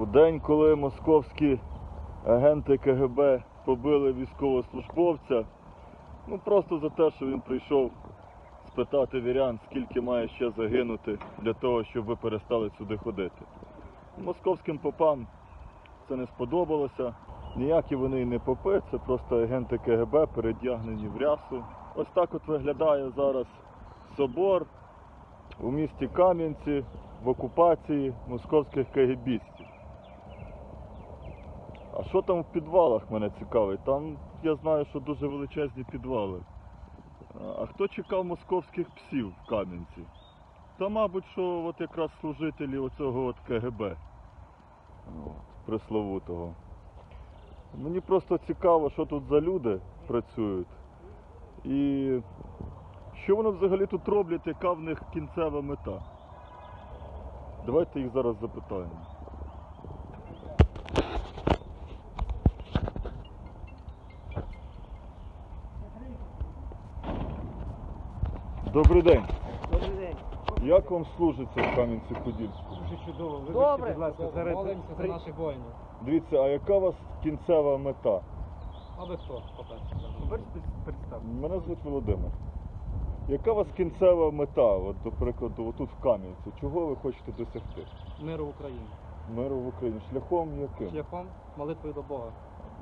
У день, коли московські агенти КГБ побили військовослужбовця, ну просто за те, що він прийшов спитати вірян, скільки має ще загинути для того, щоб ви перестали сюди ходити. Московським попам це не сподобалося. Ніякі вони не попи, це просто агенти КГБ передягнені в рясу. Ось так от виглядає зараз собор у місті Кам'янці в окупації московських КГБістів. А що там в підвалах мене цікавить? Там я знаю, що дуже величезні підвали. А хто чекав московських псів в Кам'янці? Та, мабуть, що от якраз служителі оцього от КГБ. От, пресловутого. Мені просто цікаво, що тут за люди працюють. І що вони взагалі тут роблять, яка в них кінцева мета? Давайте їх зараз запитаємо. Добрий день. Добрий день. Як вам служиться в Кам'янці-Подільську? Дуже чудово. Вибачте, Добре. будь ласка, зараз Молимося за при- наших воїнів. Дивіться, а яка у вас кінцева мета? А ви хто, по-перше? Можете представити? Мене звуть Володимир. Яка у вас кінцева мета, от, до прикладу, отут в Кам'янці? Чого ви хочете досягти? Миру в Україні. Миру в Україні. Шляхом яким? Шляхом молитвою до Бога.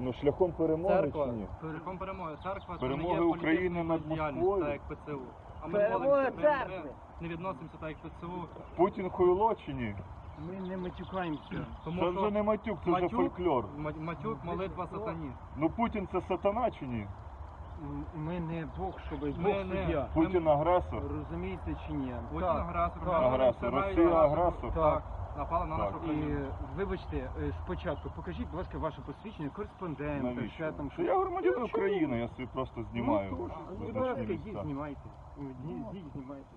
Ну шляхом перемоги Церква. чи ні? Шляхом перемоги. Церква Перемоги це не є України політична над діяльність, Москвою? так як ПЦУ. А ми Перемоги молимося, ми- церкви. не відносимося так як ПЦУ. Путін хуйло чи ні? Ми не матюкаємося. Тому Це що вже не матюк, це вже матюк- фольклор. ма- матюк, молитва сатані. Ну Путін це сатана чи ні? М, Ми не Бог, щоб Бог Ми не- суддя. Путін агресор. Розумієте чи ні? Путін агресор. так. Агресор. Росія агресор. Так, напала на нашу І країну. вибачте, е, спочатку покажіть, будь ласка, ваше посвідчення, кореспондента, Навіщо? ще там Що я громадянин України, я собі просто знімаю. Ну, будь визначні ласка, місця. знімайте. Йдіть, йдіть, знімайте.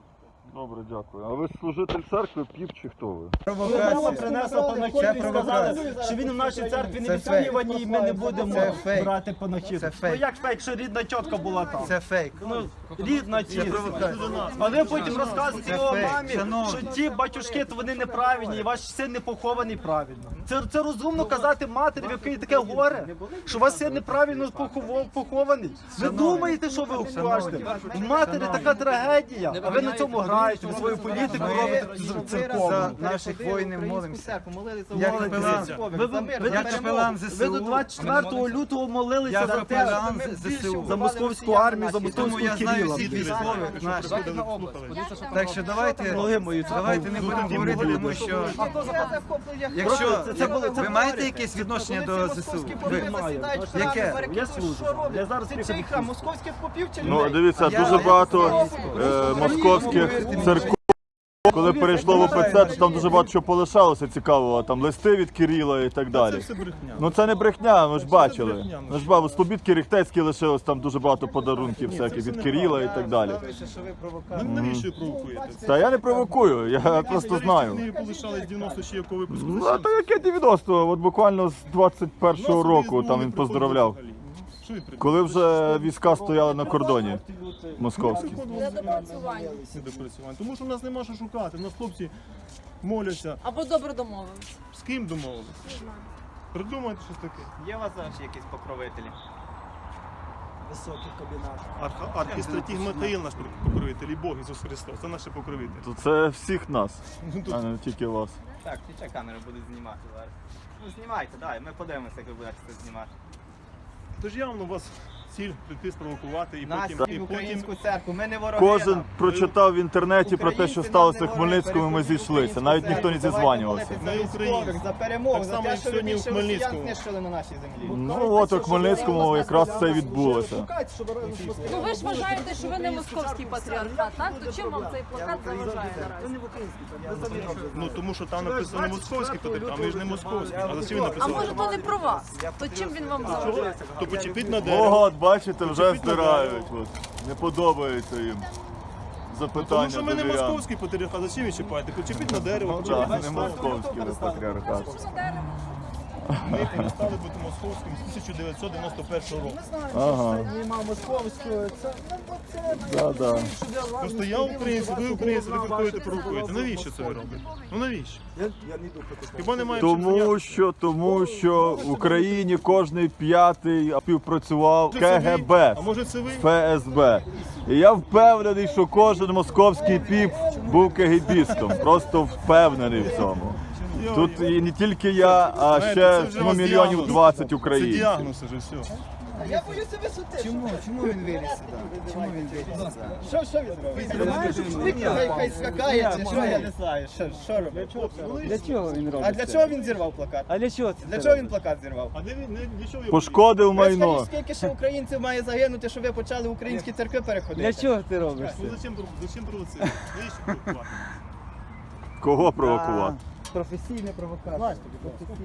Добре, дякую. А ви служитель церкви, піп чи хто ви? Програма принесла панахиду і сказали, що він в нашій церкві не Це і ми не будемо Це фейк. брати панахиду. Це Ну фейк. як фейк, якщо рідна тітка була там? Це фейк. Ну, рідна тітка. А ви потім розказуєте його фейк. мамі, Шановні. що ті батюшки то вони неправильні, і ваш син не похований правильно. Це, це розумно казати матері, в якої таке горе, що ваш син неправильно похово- похований. Ви думаєте, що ви кажете? В матері така трагедія, а ви на цьому граєте, ви свою політику робите За наших воїнів молимося. Як капелан. Я капелан ви до 24 лютого молилися за те, ЗСУ. за московську армію, за я знаю Кирила. Так що давайте, давайте не будемо говорити, тому що якщо Це- це були- ви маєте якесь відношення до ЗСУ? Яке? Я служу. Я зараз московських попів чи Ну, дивіться, дуже багато московських церков. Коли перейшло в ОПЦ, то там дуже багато чого полишалося цікавого, там листи від Кирила і так далі. Ну це не брехня, ми ж бачили. Ми ж бачили, Слобідки Ріхтецькі лишилось там дуже багато подарунків всяких від Кирила і так далі. Ну навіщо ви провокуєте? Та я не провокую, я просто знаю. Полишались 90 ще як ви Ну, а то яке 90 От буквально з 21-го року там він поздравляв. Коли вже війська стояли на кордоні московські. Недопрацювання. Тому що в нас нема що шукати. В нас хлопці моляться. Або добре домовились. З ким домовились? Придумайте щось таке. Є у вас ще якісь покровителі? Високий кабінет. Арха- Архістратіг Михаїл наш покровитель і Бог Ісус Христос. Це наші покровителі. То це всіх нас, Ну, тут а не тільки вас. Так, ті камери будуть знімати зараз. Ну знімайте, дай, ми подивимося, як ви будете це знімати. Тож явно у вас ціль прийти спровокувати і Нас потім, і і потім українську церкву, ми не вороги. Кожен нам. прочитав в інтернеті про те, що Українці сталося нам в не Хмельницькому, і ми зійшлися. Навіть ніхто не українську зізванювався. церкву. Ми Давайте українці. за перемогу, Так за само, те, як що сьогодні в більше росіян Хмельницькому. знищили на нашій землі. Ну от у Хмельницькому якраз це відбулося. Ну ви ж вважаєте, що ви не московський патріархат, так? То чим вам цей плакат заважає наразі? ну тому що там написано московський патріарх, а ми ж не московський. А за він А написав? може то не про вас? То чим він вам заважає? То почепіть на дерево. Бачите, вже здирають. От. Не подобається їм запитання. Тому що ми не московський патріархат, а за ви чіпаєте? Почепіть на дерево, Так, почепіть на не стол. московський не патріархат. Ми перестали бути московським з 1991 року. Ага. Нема московського, це Да, да. Просто я українець, ви українці, ви приходите провокуєте. Навіщо це ви робите? Ну навіщо? Хіба немає Тому що, тому що в Україні кожний п'ятий співпрацював це? КГБ, А може це ви? ФСБ. І я впевнений, що кожен московський піп був КГБістом. Просто впевнений в цьому. Тут і не тільки я, а ще ну, мільйонів діагноз. 20 Це українців. діагноз уже все. Я боюся висоти. Чому? Чому він виліз сюди? Чому він виліз сюди? Що, що він робить? Хай, хай скакає, чи що, я не знаю. Що, що робить? Для чого він робить? А для чого він зірвав плакат? А для чого це? Для чого він плакат зірвав? А де він не нічого його Пошкодив Ви майно. скажіть, скільки ще українців має загинути, щоб ви почали українські церкви переходити? Для чого ти робиш Ну це? зачем, зачем провокувати? Кого провокувати? Професійна провокація.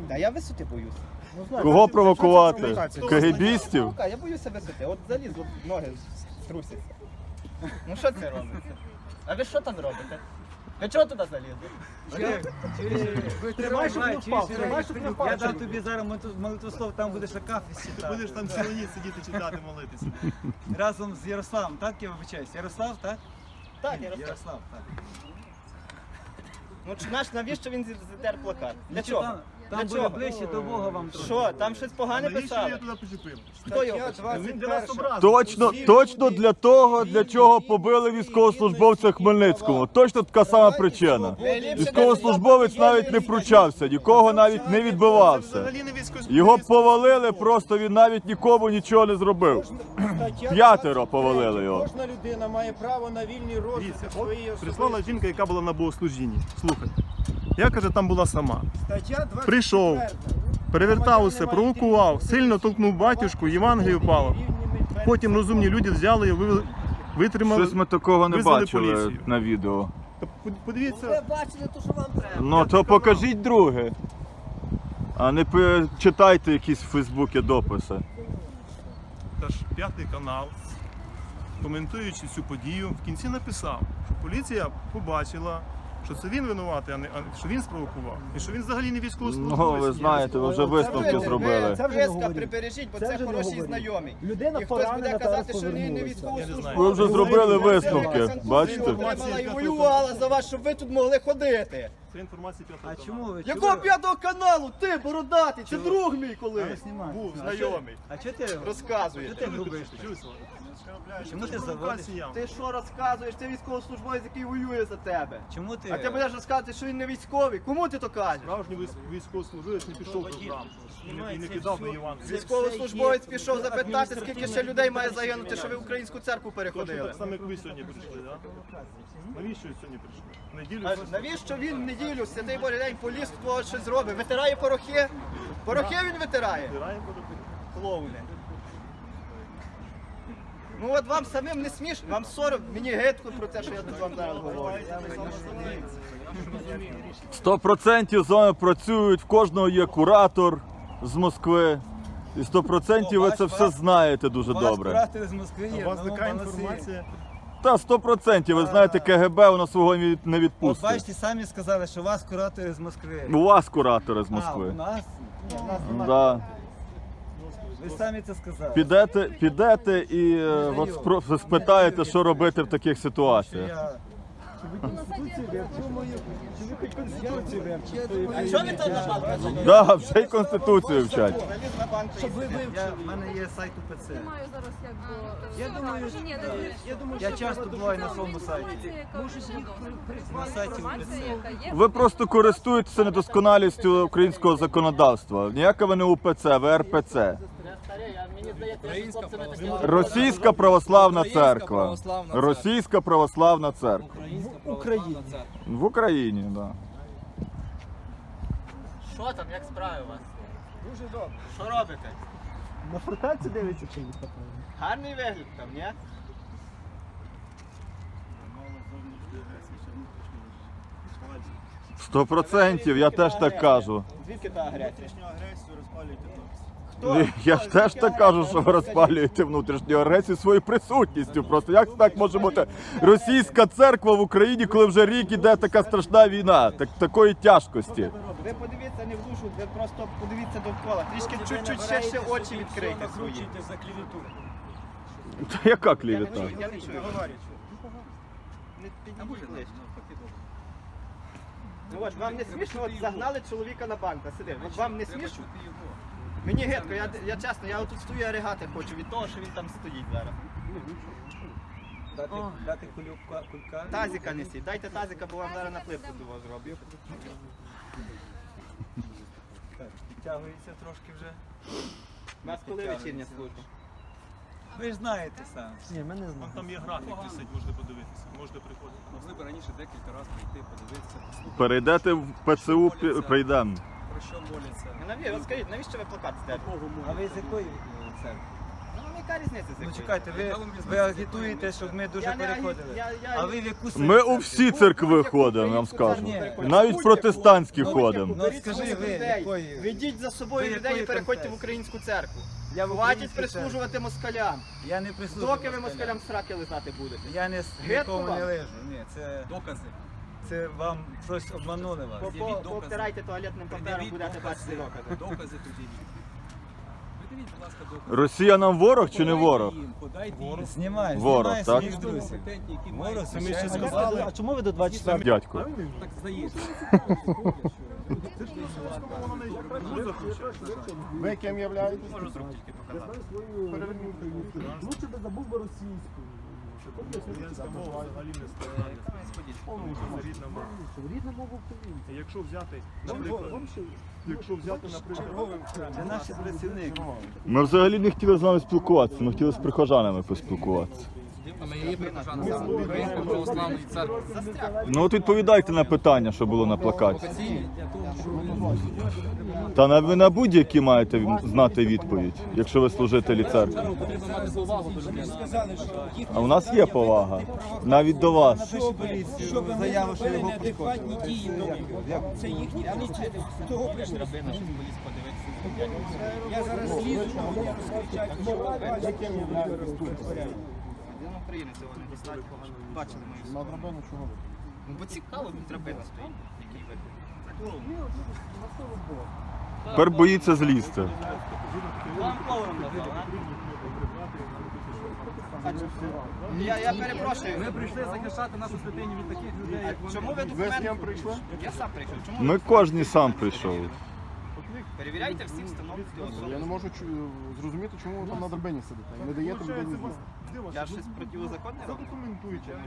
Та я висоти боюся. Кого провокувати? КГБістів? Я боюся висоти. От залізло, ноги трусяться. Ну що це робиться? А ви що там робите? Ви чого туди залізли? Тримай, щоб не впав, тримай, щоб не впав. Я дам тобі зараз молитву- молитвослов, там будеш на кафі Ти будеш там цілу ніч сидіти, читати, молитися. Разом з Ярославом, так я вибачаюсь? Ярослав, так? Так, Ярослав. Ярослав, так. Ну чи наш навіщо він зі- плакат? Для чого? Там, буде ближче до Бога вам трохи. Що, там щось погане Навіщо писали? я туди почепив? Хто його? Він для вас образив. Точно, точно для того, для чого побили військовослужбовця Хмельницького. Точно така сама причина. Військовослужбовець навіть не пручався, нікого навіть не відбивався. Взагалі не військовий. Його повалили, просто він навіть нікому нічого не зробив. П'ятеро повалили його. Кожна людина має право на вільний розвиток своєї Прислала жінка, яка була на богослужінні. Слухай. Я каже, там була сама. Прийшов, перевертав усе, провокував, сильно толкнув батюшку, Євангелію впало. Потім розумні люди взяли і вивели- витримали. Щось ми такого не Визвали бачили поліцію. на відео. Та под- Подивіться, Ну то покажіть друге. А не пи- читайте якісь в Фейсбуці дописи. Та ж п'ятий канал, коментуючи цю подію, в кінці написав, що поліція побачила, що це він винуватий, а не а що він спровокував. І що він взагалі не військовослужбовець. Ну ви знаєте, ви вже висновки зробили. Це вже не Писка говоріть. прибережіть, бо Це це, вже не хороші говоріть. знайомі. Людина І хтось буде поранена, казати, що він не Я військовослужбовець. Ви вже зробили висновки, бачите? І воювала за вас, щоб ви тут могли ходити. Це інформація п'ятого А каналу. чому ви? Якого чого- п'ятого каналу? Ти, бородатий, це друг мій колись. Був А що- знайомий. А чого ти? Розказує. Чого ти грубиш? Чому ти заводиш? Ти що розказуєш? Ти військовослужбовець, який воює за тебе. Чому ти? А ти будеш розказувати, що він не військовий. Кому ти то кажеш? Справжній військ- військовослужбовець не пішов до храму і не- і не кидав на Євангелія. Військовослужбовець пішов запитати, скільки ще людей має загинути, що ви українську церкву Точно переходили. так само, як ви сьогодні прийшли, так? Навіщо ви сьогодні прийшли? В Неділю А навіщо він в неділю, святий Божий день поліз твого щось зробить? Витирає порохи? Порохи він витирає? Клоуни. Ну от вам самим не смішно, вам сором, мені гидко про те, що я тут вам зараз говорю. Сто процентів з вами працюють, в кожного є куратор з Москви. І сто процентів ви це все знаєте дуже добре. куратор з Москви є. У вас ну, така інформація. Та сто процентів, ви знаєте, КГБ воно свого не От відпустить. бачите, самі сказали, що у вас куратори з Москви. У вас куратори з А, у Москви. нас? Ні, у нас немає. Да. Ви самі це сказали. Підете, підете і е, от спро- спитаєте, що робити в таких Що ситуаціях. я... А що ви там на банку? Да, вже й конституцію вчать. Заліз на банк. я... Мене є сайт УПЦ. Маю зараз як до... Я думаю, Ні, не я думаю, я часто буваю на своєму сайті. На сайті УПЦ. Ви просто користуєтеся недосконалістю українського законодавства. Ніяке ви не УПЦ, ви РПЦ. Російська православна церква. Російська православна церква. В Україні. В Україні, так. Да. Що там, як справи у вас? Дуже добре. Що робите? На фортецю дивиться чи ні? Гарний вигляд там, ні? Сто процентів, я теж так кажу. Звідки та агресія? агресію розпалюєте Хто? Я ж теж так кажу, що ви розпалюєте внутрішню агресію своєю присутністю. Просто як так може бути російська церква в Україні, коли вже рік іде така страшна війна, так такої тяжкості. Ви подивіться не в душу, ви просто подивіться довкола. Трішки чуть-чуть ще, ще очі відкрийте свої. Та яка Я не клівета? чую, я не чую. Не підійдіть ближче. Ну от вам не смішно, от загнали чоловіка на банк, а сидив. От вам не смішно? Мені гидко, я, я чесно, я отут стою, я ригати хочу від того, що він там стоїть зараз. Дати, дати кулька, кулька. Тазіка несіть, дайте тазіка, бо вам зараз наплипку до вас зроблю. Підтягується трошки вже. У нас коли вечірня служба? Ви ж знаєте сам. Ні, ми не знаємо. там є графік висить, можна подивитися, можна приходити. Могли б раніше декілька разів прийти, подивитися, послухати, Перейдете в ПЦУ, прийдемо. Про що моляться. Ну, наві- от скажіть, навіщо ви плакат стежите? А ви з якої е, церкви? Ну, яка різниця з Ну чекайте, ви, ви агітуєте, щоб ми дуже Я не агі- переходили. я- я- А ви в яку Ми у всі церкви ходимо, я вам скажу. Навіть протестантські ходимо. Ну скажи ви, якої? Ведіть за собою Ви людей і переходьте в конфесії? українську церкву. Я в Хватить українській церкві. прислужувати москалям. Я не прислужую. Доки ви москалям. сраки лизати будете. Я не с- Гидко нікому вам? не лежу. Ні, це, Докази. Це вам щось обманули вас. Докази. Повтирайте туалетним папером, Пред'явіть будете бачити докази. докази. Докази пред'явіть. Придивіть, будь ласка, докази. Росія нам ворог чи не Подайте ворог? їм, Подайте їм. Знімай, Ворог, знімай так? своїх друзів. Компетентні, які Ворог, мають це ми ще звичайно, сказали. А чому ви до 24 Дядько. Так здається. Ви ким являєтесь? Можу зробити тільки показати. Лучше би забув би російську. Рідна мова українська. Якщо взяти, наприклад, якщо взяти, наприклад, Це наші працівники. Ми взагалі не хотіли з нами спілкуватися, ми хотіли з прихожанами поспілкуватися. Української православної церкви. Ну от відповідайте на питання, що було на плакаті. Та на ви на будь-які маєте знати відповідь, якщо ви служителі церкви. А у нас є повага навіть до вас. Що. Це їхні поліції. Того прийшли. Я зараз лізу, вони розкричать. Він України цього не достатньо. Бачили мою На драбину чого? Ну бо цікаво, він драбина стоїть. Який вигляд. Тепер боїться злізти. Вам а? Я, я перепрошую. Ми прийшли захищати нашу святиню від таких людей, як А чому ви ви з документи? ким прийшли? Я сам прийшов. Чому Ми кожен сам прийшов. Перевіряйте всі встановлені особи? Я не можу чу- зрозуміти, чому ви там на драбині сидите. Не даєте людині злізти. Я щось протизаконне роблю? Задокументуйте. Я не.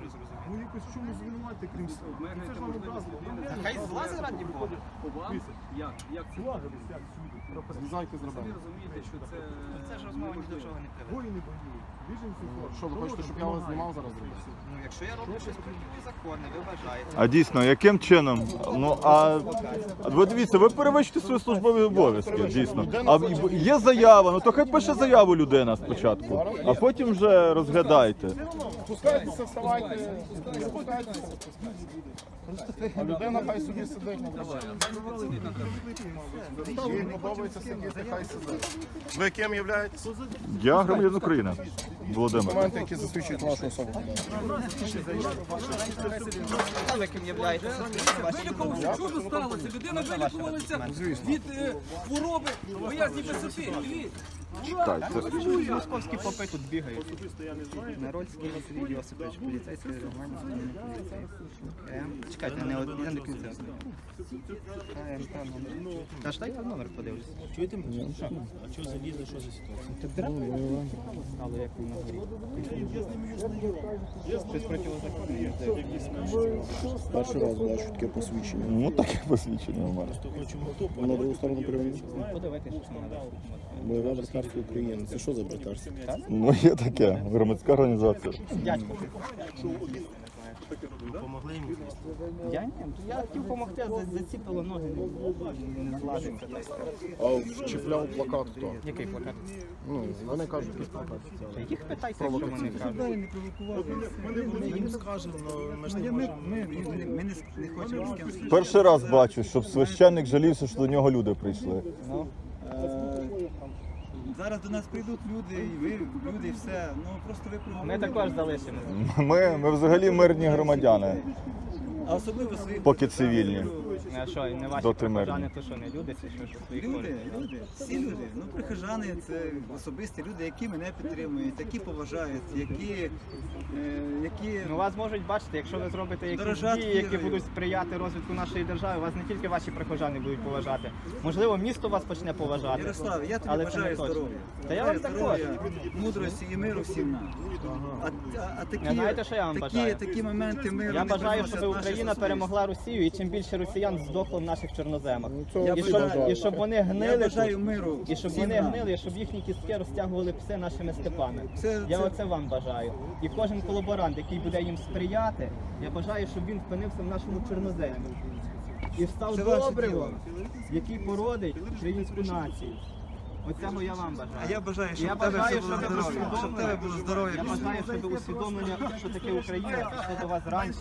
Ну якось в чому звинуватити, крім себе. Ну, Це ж вам одразу. Та Хай злазить раді Бога. Як? Як це? Злізайте з Ви драбини. розумієте, що це... Це ж розмова ні до чого не приведе. Біженці ходять. Що, ви хочете, щоб я вас знімав зараз? Ну, якщо я роблю щось протизаконне, ви вважаєте. А дійсно, яким чином? Ну а ви дивіться, ви перевищите свої службові обов'язки, дійсно. А в- є заява, ну то хай пише заяву людина спочатку, а потім вже розглядайте. Спускайтеся, вставайте, спускайтеся. А людина хай собі сидить на. Їй подобається сидіти, хай сидить. Ви ким являєтесь? Я громадянин України, Володимир. Документи, які засвідчують вашу особу. Ви ким являєтеся? Чудо сталося, людина вилікувалася від е, хвороби боязні висоти. Дивіться. Чекайте. Московські попи тут бігають. Нарольський Василій Йосипович, поліцейський Роман, поліцейський. Ем, Чекайте, не один до кінця. Та ж дайте номер подивлюсь. Чуєте мене? А чого залізли, що за ситуація? Але як він на горі? Щось противозаконне. Перший раз бачу таке посвідчення. Ну таке посвідчення у мене. На другу сторону переведіть. Подавайте, що надо. Бойове братерство України. Це що за братерство? Ну є таке, громадська організація. Дядько. Я ні, я хотів допомогти, а заціпило ноги, не, не злазиться. А вчіпляв плакат хто? Який плакат? Ну, вони кажуть, якийсь плакат. Та їх питайте, якщо вони кажуть. Ми їм скажемо, але ми ж не можемо. Ми не, не хочемо з ким. Перший раз бачу, щоб священник жалівся, що до нього люди прийшли. Ну, Зараз до нас прийдуть люди, і ви люди, і все. Ну просто ви Ми також залишимося. Ми, ми взагалі мирні громадяни. А особливо свої Поки цивільні. А що, не ваші Доти прихожани, то що, не люди, чи що, що своїх Люди, ходять? люди, всі люди. Ну, прихожани це особисті люди, які мене підтримують, які поважають, які, е, які Ну вас можуть бачити, якщо ви зробите якісь Дорожать дії, які вірою. будуть сприяти розвитку нашої держави, вас не тільки ваші прихожани будуть поважати. Можливо, місто вас почне поважати. Ярослав, я тобі Але це бажаю точно. здоров'я. Та я Бажаю вам здоров'я, також. мудрості і миру всім нам. А, а, а такі, знаєте, що я вам такі, бажаю? такі моменти миру Я не бажаю, приносять щоб Україна перемогла Росію і чим більше росіян здохло в наших чорноземах. Я І щоб, і щоб вони Я гнили бажаю тут, миру. і щоб вони гнили, і щоб їхні кістки розтягували пси нашими степами. Це- Я це- оце вам бажаю. І кожен колаборант, який буде їм сприяти, я бажаю, щоб він впинився в нашому чорноземі. І став добрим, добривом, який породить українську націю. Оцього я вам бажаю. А я бажаю, щоб Я в тебе бажаю, все було щоб ви здоров'я. Щоб в тебе було здоров'я. Я бажаю, щоб усвідомлення, що таке Україна, прийшло до вас раніше,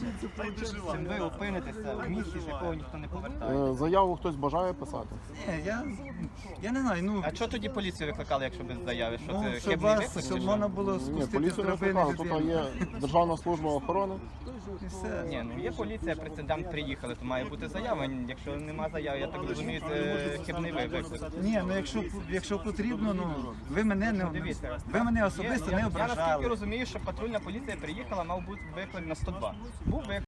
чим ви опинитеся в місці, з якого ніхто не повертає. Заяву хтось бажає писати? Ні, я, я не знаю, ну, А чого тоді поліцію викликали, якщо без заяви? Що ну це щоб хибний вас, виклик? щоб чи можна було Ні, спустити з поліцію не драбини викликали, тут людину. є Державна служба охорони. І все. Ні, ну є поліція, прецедент приїхали, то має бути заява. Якщо нема заяви, я так розумію, це хибний виклик. Ні, ну якщо, якщо потрібно, ну ви мене не Дивіться, ви мене особисто не я наскільки ображали. розумію, що патрульна поліція приїхала, мав бути виклик на 102. Був виклик.